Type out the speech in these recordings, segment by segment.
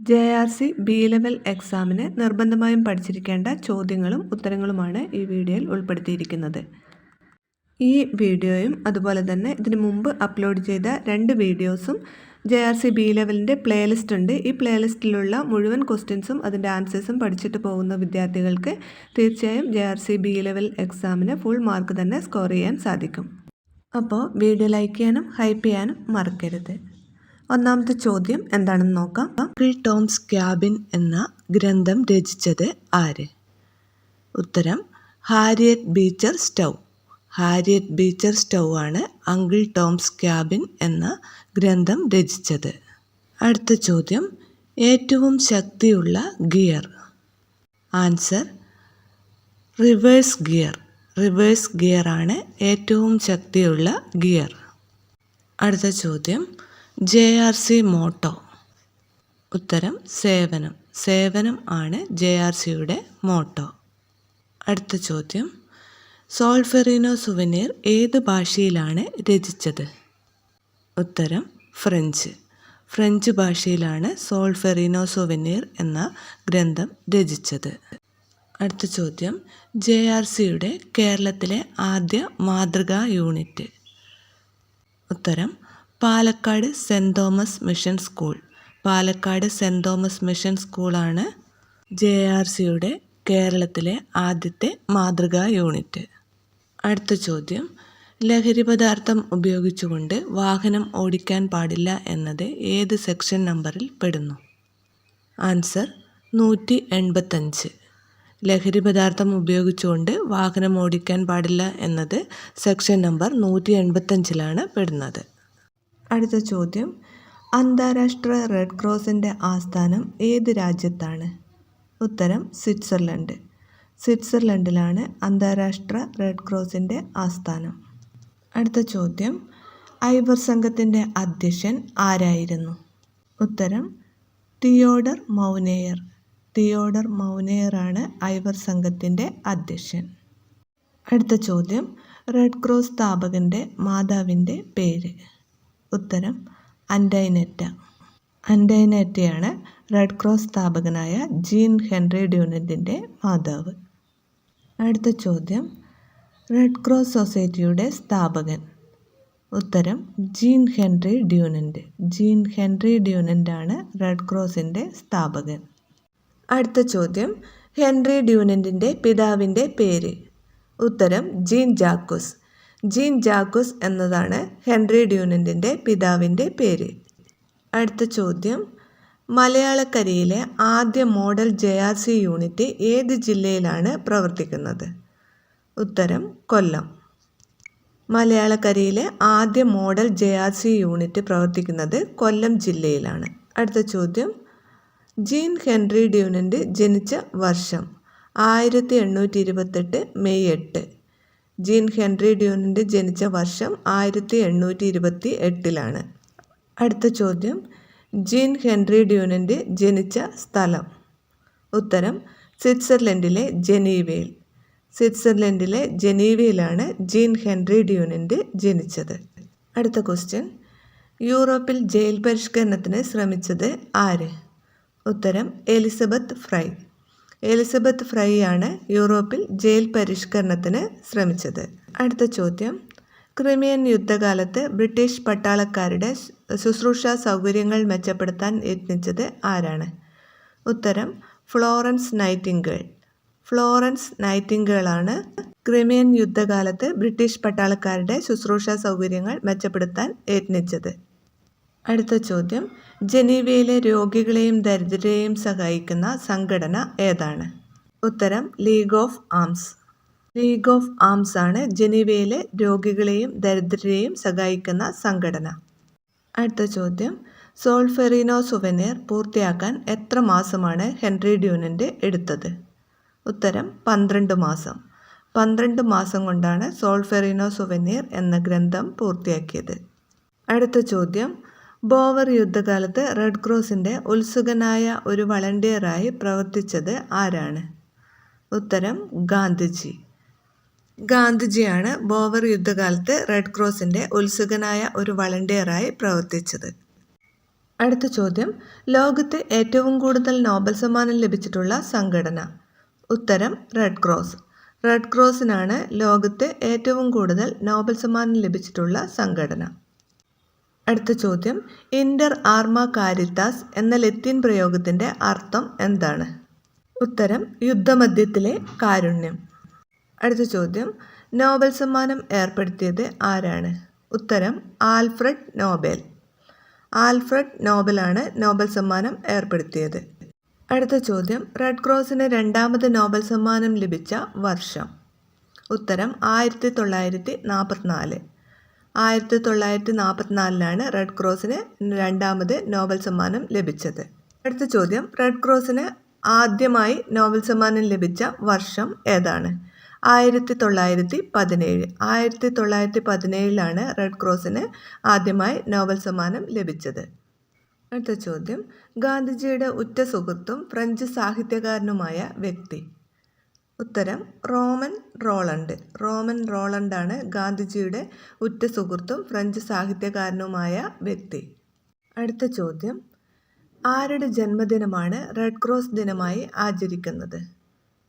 J R C B level എക്സാമിന് നിർബന്ധമായും പഠിച്ചിരിക്കേണ്ട ചോദ്യങ്ങളും ഉത്തരങ്ങളുമാണ് ഈ വീഡിയോയിൽ ഉൾപ്പെടുത്തിയിരിക്കുന്നത്. ഈ വീഡിയോയും അതുപോലെ തന്നെ ഇതിനു മുമ്പ് അപ്ലോഡ് ചെയ്ത രണ്ട് വീഡിയോസും ജെ ആർ സി ബി ലെവലിന്റെ പ്ലേലിസ്റ്റ് ഉണ്ട്. ഈ പ്ലേലിസ്റ്റിലുള്ള മുഴുവൻ ക്വസ്റ്റ്യൻസും അതിന്റെ ആൻസേഴ്സും പഠിച്ചിട്ട് പോകുന്ന വിദ്യാർത്ഥികൾക്ക് തീർച്ചയായും J R C B level എക്സാമിന് ഫുൾ മാർക്ക് തന്നെ സ്കോർ ചെയ്യാൻ സാധിക്കും. അപ്പോൾ വീഡിയോ ലൈക്ക് ചെയ്യാനും ഹൈപ്പ് ചെയ്യാനും മറക്കരുത്. ഒന്നാമത്തെ ചോദ്യം എന്താണെന്ന് നോക്കാം. അങ്കിൾ ടോംസ് ക്യാബിൻ എന്ന ഗ്രന്ഥം രചിച്ചത് ആര്? ഉത്തരം Harriet Beecher Stowe. Harriet Beecher Stowe ആണ് അങ്കിൾ ടോംസ് ക്യാബിൻ എന്ന ഗ്രന്ഥം രചിച്ചത്. അടുത്ത ചോദ്യം ഏറ്റവും ശക്തിയുള്ള gear. Answer reverse gear. Reverse gear ആണ് ഏറ്റവും ശക്തിയുള്ള ഗിയർ. അടുത്ത ചോദ്യം ജെ ആർ സി മോട്ടോ. ഉത്തരം സേവനം. സേവനം ആണ് ജെ ആർ സിയുടെ മോട്ടോ. അടുത്ത ചോദ്യം. സോൾഫെറിനോ സുവനീർ ഏത് ഭാഷയിലാണ് രചിച്ചത്? ഉത്തരം ഫ്രഞ്ച്. ഫ്രഞ്ച് ഭാഷയിലാണ് സോൾഫെറിനോ സുവനീർ എന്ന ഗ്രന്ഥം രചിച്ചത്. അടുത്ത ചോദ്യം. ജെ ആർ സിയുടെ കേരളത്തിലെ ആദ്യ മാതൃകാ യൂണിറ്റ്. ഉത്തരം Palakkad saint Thomas mission school. Palakkad saint Thomas mission സ്കൂളാണ് ജെ ആർ സിയുടെ കേരളത്തിലെ ആദ്യത്തെ മാതൃകാ യൂണിറ്റ്. അടുത്ത ചോദ്യം. ലഹരി പദാർത്ഥം ഉപയോഗിച്ചുകൊണ്ട് വാഹനം ഓടിക്കാൻ പാടില്ല എന്നത് ഏത് സെക്ഷൻ നമ്പറിൽ പെടുന്നു? ആൻസർ നൂറ്റി എൺപത്തഞ്ച്. ലഹരി പദാർത്ഥം ഉപയോഗിച്ചുകൊണ്ട് വാഹനം ഓടിക്കാൻ പാടില്ല എന്നത് സെക്ഷൻ നമ്പർ നൂറ്റി എൺപത്തഞ്ചിലാണ് പെടുന്നത്. അടുത്ത ചോദ്യം. അന്താരാഷ്ട്ര റെഡ് ക്രോസിന്റെ ആസ്ഥാനം ഏത് രാജ്യത്താണ്? ഉത്തരം സ്വിറ്റ്സർലൻഡ്. സ്വിറ്റ്സർലൻഡിലാണ് അന്താരാഷ്ട്ര റെഡ് ക്രോസിന്റെ ആസ്ഥാനം. അടുത്ത ചോദ്യം. ഐവർ സംഘത്തിന്റെ അധ്യക്ഷൻ ആരായിരുന്നു? ഉത്തരം തിയോഡർ മൗനേയർ. തിയോഡർ മൗനേയറാണ് ഐവർ സംഘത്തിന്റെ അധ്യക്ഷൻ. അടുത്ത ചോദ്യം. റെഡ് ക്രോസ് സ്ഥാപകന്റെ മാതാവിന്റെ പേര്. ഉത്തരം അൻഡൈനെറ്റ. അൻഡൈനെറ്റയാണ് റെഡ് ക്രോസ് സ്ഥാപകനായ ജീൻ ഹെൻറി ഡ്യൂനറ്റിന്റെ മാതാവ്. അടുത്ത ചോദ്യം. റെഡ് ക്രോസ് സൊസൈറ്റിയുടെ സ്ഥാപകൻ. ഉത്തരം Jean Henri Dunant Jean Henri ഡ്യൂനന്റാണ് red ക്രോസിന്റെ സ്ഥാപകൻ. അടുത്ത ചോദ്യം. ഹെൻറി ഡ്യൂനന്റിന്റെ പിതാവിന്റെ പേര്. ഉത്തരം ജീൻ ജാക്കൂസ്. ജീൻ ജാക്കുസ് എന്നതാണ് ഹെൻറി ഡ്യൂനന്റിന്റെ പിതാവിന്റെ പേര്. അടുത്ത ചോദ്യം. മലയാളക്കരയിലെ ആദ്യ model J R C unit ഏത് ജില്ലയിലാണ് പ്രവർത്തിക്കുന്നത്? ഉത്തരം കൊല്ലം. മലയാളക്കരയിലെ ആദ്യ model J R C unit പ്രവർത്തിക്കുന്നത് കൊല്ലം ജില്ലയിലാണ്. അടുത്ത ചോദ്യം. ജീൻ ഹെൻറി ഡ്യൂനന്റ് ജനിച്ച വർഷം ആയിരത്തി എണ്ണൂറ്റി ഇരുപത്തെട്ട് മെയ് എട്ട്. ജീൻ ഹെൻറി ഡ്യൂനിന്റെ ജനിച്ച വർഷം ആയിരത്തി എണ്ണൂറ്റി ഇരുപത്തി എട്ടിലാണ് അടുത്ത ചോദ്യം. ജീൻ ഹെൻറി ഡ്യൂനിന്റെ ജനിച്ച സ്ഥലം. ഉത്തരം. സ്വിറ്റ്സർലൻഡിലെ ജനീവയിൽ. സ്വിറ്റ്സർലൻഡിലെ ജനീവയിലാണ് ജീൻ ഹെൻറി ഡ്യൂനിന്റെ ജനിച്ചത്. അടുത്ത ക്വസ്റ്റ്യൻ. യൂറോപ്പിൽ ജയിൽ പരിഷ്കരണത്തിന് ശ്രമിച്ചത് ആര്? ഉത്തരം. Elizabeth fry. എലിസബത്ത് ഫ്രൈ ആണ് യൂറോപ്പിൽ ജയിൽ പരിഷ്കരണത്തിന് ശ്രമിച്ചത്. അടുത്ത ചോദ്യം. ക്രിമിയൻ യുദ്ധകാലത്ത് ബ്രിട്ടീഷ് പട്ടാളക്കാരുടെ ശുശ്രൂഷ സൗകര്യങ്ങൾ മെച്ചപ്പെടുത്താൻ യത്നിച്ചത് ആരാണ്? ഉത്തരം ഫ്ലോറൻസ് നൈറ്റിംഗേൾ. ഫ്ലോറൻസ് നൈറ്റിംഗേളാണ് ക്രിമിയൻ യുദ്ധകാലത്ത് ബ്രിട്ടീഷ് പട്ടാളക്കാരുടെ ശുശ്രൂഷ സൗകര്യങ്ങൾ മെച്ചപ്പെടുത്താൻ യത്നിച്ചത്. അടുത്ത ചോദ്യം. ജനീവയിലെ രോഗികളെയും ദരിദ്രരെയും സഹായിക്കുന്ന സംഘടന ഏതാണ്? ഉത്തരം league of arms. League of arms ആണ് ജനീവയിലെ രോഗികളെയും ദരിദ്രരെയും സഹായിക്കുന്ന സംഘടന. അടുത്ത ചോദ്യം. സോൾഫെറിനോ സുവനീർ പൂർത്തിയാക്കാൻ എത്ര മാസമാണ് ഹെൻറി ഡ്യൂനിന്റെ എടുത്തത്? ഉത്തരം പന്ത്രണ്ട് മാസം. പന്ത്രണ്ട് മാസം കൊണ്ടാണ് സോൾഫെറിനോ സുവനീർ എന്ന ഗ്രന്ഥം പൂർത്തിയാക്കിയത്. അടുത്ത ചോദ്യം. ബോവർ യുദ്ധകാലത്ത് റെഡ് ക്രോസിന്റെ ഉത്സുകനായ ഒരു വളണ്ടിയറായി പ്രവർത്തിച്ചത് ആരാണ്? ഉത്തരം ഗാന്ധിജി. ഗാന്ധിജിയാണ് ബോവർ യുദ്ധകാലത്ത് റെഡ് ക്രോസിന്റെ ഉത്സുകനായ ഒരു വളണ്ടിയറായി പ്രവർത്തിച്ചത്. അടുത്ത ചോദ്യം ലോകത്ത് ഏറ്റവും കൂടുതൽ നോബൽ സമ്മാനം ലഭിച്ചിട്ടുള്ള സംഘടന? ഉത്തരം റെഡ് ക്രോസ്. റെഡ് ക്രോസിനാണ് ലോകത്ത് ഏറ്റവും കൂടുതൽ നോബൽ സമ്മാനം ലഭിച്ചിട്ടുള്ള സംഘടന. അടുത്ത ചോദ്യം. ഇന്റർ ആർമ കാരിത്താസ് എന്ന ലത്തീൻ പ്രയോഗത്തിന്റെ അർത്ഥം എന്താണ്? ഉത്തരം യുദ്ധമധ്യത്തിലെ കാരുണ്യം. അടുത്ത ചോദ്യം. നോബൽ സമ്മാനം ഏർപ്പെടുത്തിയത് ആരാണ്? ഉത്തരം ആൽഫ്രഡ് നോബൽ. ആൽഫ്രഡ് നോബലാണ് നോബൽ സമ്മാനം ഏർപ്പെടുത്തിയത്. അടുത്ത ചോദ്യം. റെഡ് ക്രോസിന് രണ്ടാമത് നോബൽ സമ്മാനം ലഭിച്ച വർഷം. ഉത്തരം ആയിരത്തി തൊള്ളായിരത്തി നാൽപ്പത്തിനാല് ആയിരത്തി തൊള്ളായിരത്തി നാൽപ്പത്തിനാലിലാണ് റെഡ് ക്രോസിന് രണ്ടാമത് നോബൽ സമ്മാനം ലഭിച്ചത്. അടുത്ത ചോദ്യം. റെഡ് ക്രോസിന് ആദ്യമായി നോബൽ സമ്മാനം ലഭിച്ച വർഷം ഏതാണ്? ആയിരത്തി തൊള്ളായിരത്തി പതിനേഴ് ആയിരത്തി തൊള്ളായിരത്തി പതിനേഴിലാണ് റെഡ് ക്രോസിന് ആദ്യമായി നോബൽ സമ്മാനം ലഭിച്ചത്. അടുത്ത ചോദ്യം. ഗാന്ധിജിയുടെ ഉറ്റ സുഹൃത്തും ഫ്രഞ്ച് സാഹിത്യകാരനുമായ വ്യക്തി. ഉത്തരം റോമൻ റോളണ്ട്. റോമൻ റോളണ്ടാണ് ഗാന്ധിജിയുടെ ഉറ്റ സുഹൃത്തും ഫ്രഞ്ച് സാഹിത്യകാരനുമായ വ്യക്തി. അടുത്ത ചോദ്യം. ആരുടെ ജന്മദിനമാണ് റെഡ് ക്രോസ് ദിനമായി ആചരിക്കുന്നത്?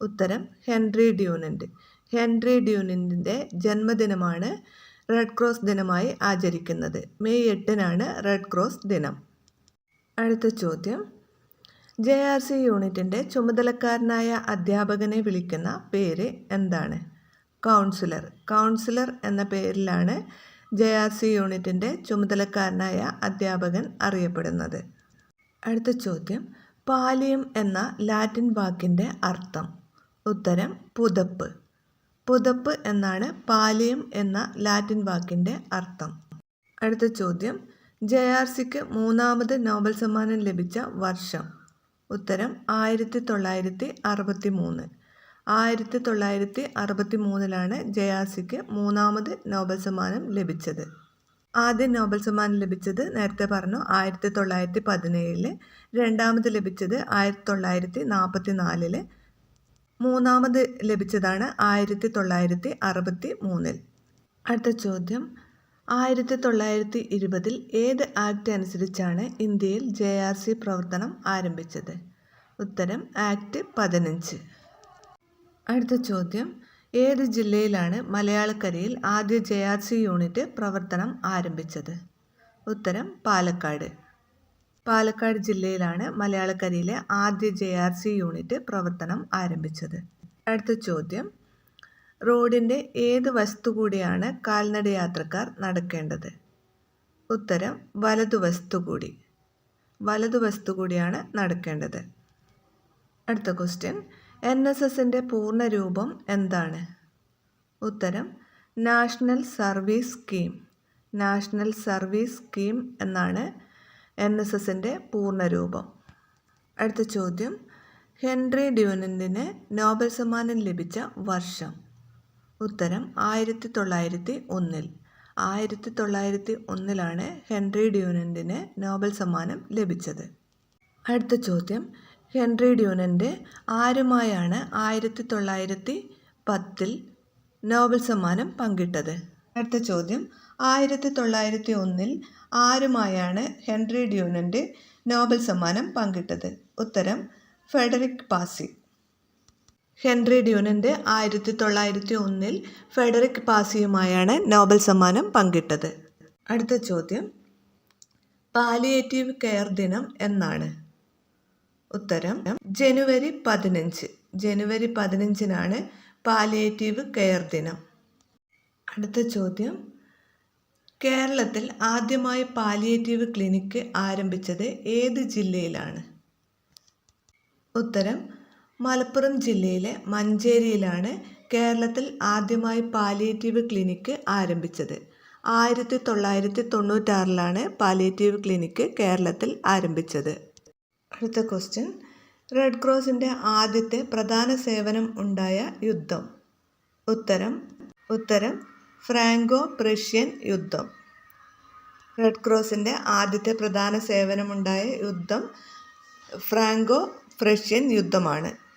ഉത്തരം ഹെൻറി ഡ്യൂനന്റ് ഹെൻറി ഡ്യൂനന്റിന്റെ ജന്മദിനമാണ് റെഡ് ക്രോസ് ദിനമായി ആചരിക്കുന്നത്. മെയ് എട്ടിനാണ് റെഡ് ക്രോസ് ദിനം. അടുത്ത ചോദ്യം. ജെ ആർ സി യൂണിറ്റിന്റെ ചുമതലക്കാരനായ അധ്യാപകനെ വിളിക്കുന്ന പേര് എന്താണ്? കൗൺസിലർ കൗൺസിലർ എന്ന പേരിലാണ് ജെ ആർ സി യൂണിറ്റിന്റെ ചുമതലക്കാരനായ അധ്യാപകൻ അറിയപ്പെടുന്നത്. അടുത്ത ചോദ്യം. പാലിയം എന്ന ലാറ്റിൻ വാക്കിന്റെ അർത്ഥം. ഉത്തരം പുതപ്പ്. പുതപ്പ് എന്നാണ് പാലിയം എന്ന ലാറ്റിൻ വാക്കിന്റെ അർത്ഥം. അടുത്ത ചോദ്യം. ജെ ആർ സിക്ക് മൂന്നാമത് നോബൽ സമ്മാനം ലഭിച്ച വർഷം. ഉത്തരം ആയിരത്തി തൊള്ളായിരത്തി അറുപത്തി മൂന്ന് ആയിരത്തി തൊള്ളായിരത്തി അറുപത്തി മൂന്നിലാണ് ജയാസിക്ക് മൂന്നാമത് നോബൽ സമ്മാനം ലഭിച്ചത്. ആദ്യ നോബൽ സമ്മാനം ലഭിച്ചത് നേരത്തെ പറഞ്ഞു ആയിരത്തി തൊള്ളായിരത്തി പതിനേഴിൽ രണ്ടാമത് ലഭിച്ചത് ആയിരത്തി തൊള്ളായിരത്തി നാൽപ്പത്തി നാലിൽ മൂന്നാമത് ലഭിച്ചതാണ് ആയിരത്തി തൊള്ളായിരത്തി അറുപത്തി മൂന്നിൽ അടുത്ത ചോദ്യം. ആയിരത്തി തൊള്ളായിരത്തി ഇരുപതിൽ ഏത് ആക്ട് അനുസരിച്ചാണ് ഇന്ത്യയിൽ ജെ ആർ സി പ്രവർത്തനം ആരംഭിച്ചത്? ഉത്തരം ആക്ട് പതിനഞ്ച്. അടുത്ത ചോദ്യം. ഏത് ജില്ലയിലാണ് മലയാളക്കരയിൽ ആദ്യ ജെ ആർ സി യൂണിറ്റ് പ്രവർത്തനം ആരംഭിച്ചത്? ഉത്തരം പാലക്കാട്. പാലക്കാട് ജില്ലയിലാണ് മലയാളക്കരയിലെ ആദ്യ ജെ ആർ സി യൂണിറ്റ് പ്രവർത്തനം ആരംഭിച്ചത്. അടുത്ത ചോദ്യം. റോഡിന്റെ ഏത് വസ്തു കൂടിയാണ് കാൽനട യാത്രക്കാർ നടക്കേണ്ടത്? ഉത്തരം വലതുവശത്തു കൂടി. വലതുവശത്തു കൂടിയാണ് നടക്കേണ്ടത്. അടുത്ത ക്വസ്റ്റ്യൻ എൻ എസ് എസിന്റെ പൂർണ രൂപം എന്താണ്? ഉത്തരം national service scheme. National service scheme എന്നാണ് എൻ എസ് എസിന്റെ പൂർണ രൂപം അടുത്ത ചോദ്യം ഹെൻറി ഡ്യൂനന്റിന് നോബൽ സമ്മാനം ലഭിച്ച വർഷം. ഉത്തരം ആയിരത്തി തൊള്ളായിരത്തി ഒന്നിൽ ആയിരത്തി തൊള്ളായിരത്തി ഒന്നിലാണ് ഹെൻറി ഡ്യൂനന്റിന് നോബൽ സമ്മാനം ലഭിച്ചത്. അടുത്ത ചോദ്യം. ഹെൻറി ഡ്യൂനന്റ് ആരുമായാണ് ആയിരത്തി തൊള്ളായിരത്തി പത്തിൽ നോബൽ സമ്മാനം പങ്കിട്ടത്? അടുത്ത ചോദ്യം. ആയിരത്തി തൊള്ളായിരത്തി ഒന്നിൽ ആരുമായാണ് ഹെൻറി ഡ്യൂനന്റെ നോബൽ സമ്മാനം പങ്കിട്ടത്? ഉത്തരം ഫെഡറിക് പാസി. ഹെൻറി ഡ്യൂനന്റെ ആയിരത്തി തൊള്ളായിരത്തി ഒന്നിൽ ഫെഡറിക് പാസിയുമായാണ് നോബൽ സമ്മാനം പങ്കിട്ടത്. അടുത്ത ചോദ്യം. പാലിയേറ്റീവ് കെയർ ദിനം എന്നാണ്. ഉത്തരം. ജനുവരി പതിനഞ്ച്. ജനുവരി പതിനഞ്ചിനാണ് പാലിയേറ്റീവ് കെയർ ദിനം. അടുത്ത ചോദ്യം. കേരളത്തിൽ ആദ്യമായി പാലിയേറ്റീവ് ക്ലിനിക്ക് ആരംഭിച്ചത് ഏത് ജില്ലയിലാണ്? ഉത്തരം. മലപ്പുറം ജില്ലയിലെ മഞ്ചേരിയിലാണ് കേരളത്തിൽ ആദ്യമായി പാലിയേറ്റീവ് ക്ലിനിക്ക് ആരംഭിച്ചത്. ആയിരത്തി തൊള്ളായിരത്തി തൊണ്ണൂറ്റാറിലാണ് പാലിയേറ്റീവ് ക്ലിനിക്ക് കേരളത്തിൽ ആരംഭിച്ചത്. അടുത്ത ക്വസ്റ്റ്യൻ. റെഡ് ക്രോസിന്റെ ആദ്യത്തെ പ്രധാന സേവനം ഉണ്ടായ യുദ്ധം. ഉത്തരം. ഉത്തരം. ഫ്രാങ്കോ പ്രഷ്യൻ യുദ്ധം. റെഡ് ക്രോസിന്റെ ആദ്യത്തെ പ്രധാന സേവനമുണ്ടായ യുദ്ധം ഫ്രാങ്കോ പ്രഷ്യൻ യുദ്ധമാണ്.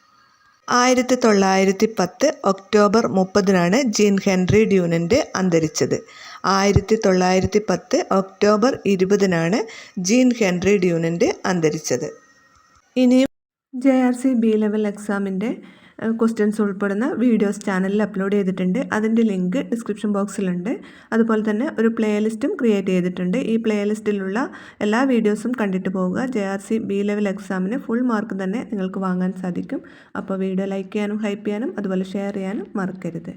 ആയിരത്തി തൊള്ളായിരത്തി പത്ത് ഒക്ടോബർ മുപ്പതിനാണ് ജീൻ ഹെൻറി ഡ്യൂനന്റ് അന്തരിച്ചത്. ആയിരത്തി തൊള്ളായിരത്തി പത്ത് ഒക്ടോബർ ഇരുപതിനാണ് ജീൻ ഹെൻറി ഡ്യൂനന്റ് അന്തരിച്ചത്. ഇനിയും J R C B level എക്സാമിന്റെ ക്വസ്റ്റ്യൻസ് ഉൾപ്പെടുന്ന വീഡിയോസ് ചാനലിൽ അപ്ലോഡ് ചെയ്തിട്ടുണ്ട്. അതിന്റെ ലിങ്ക് ഡിസ്ക്രിപ്ഷൻ ബോക്സിലുണ്ട് അതുപോലെ തന്നെ ഒരു പ്ലേലിസ്റ്റും ക്രിയേറ്റ് ചെയ്തിട്ടുണ്ട്. ഈ പ്ലേലിസ്റ്റിലുള്ള എല്ലാ വീഡിയോസും കണ്ടിട്ട് പോവുക. J R C B level എക്സാമിന് ഫുൾ മാർക്ക് തന്നെ നിങ്ങൾക്ക് വാങ്ങാൻ സാധിക്കും. അപ്പോൾ വീഡിയോ ലൈക്ക് ചെയ്യാനും ഹൈപ്പ് ചെയ്യാനും അതുപോലെ ഷെയർ ചെയ്യാനും മറക്കരുത്.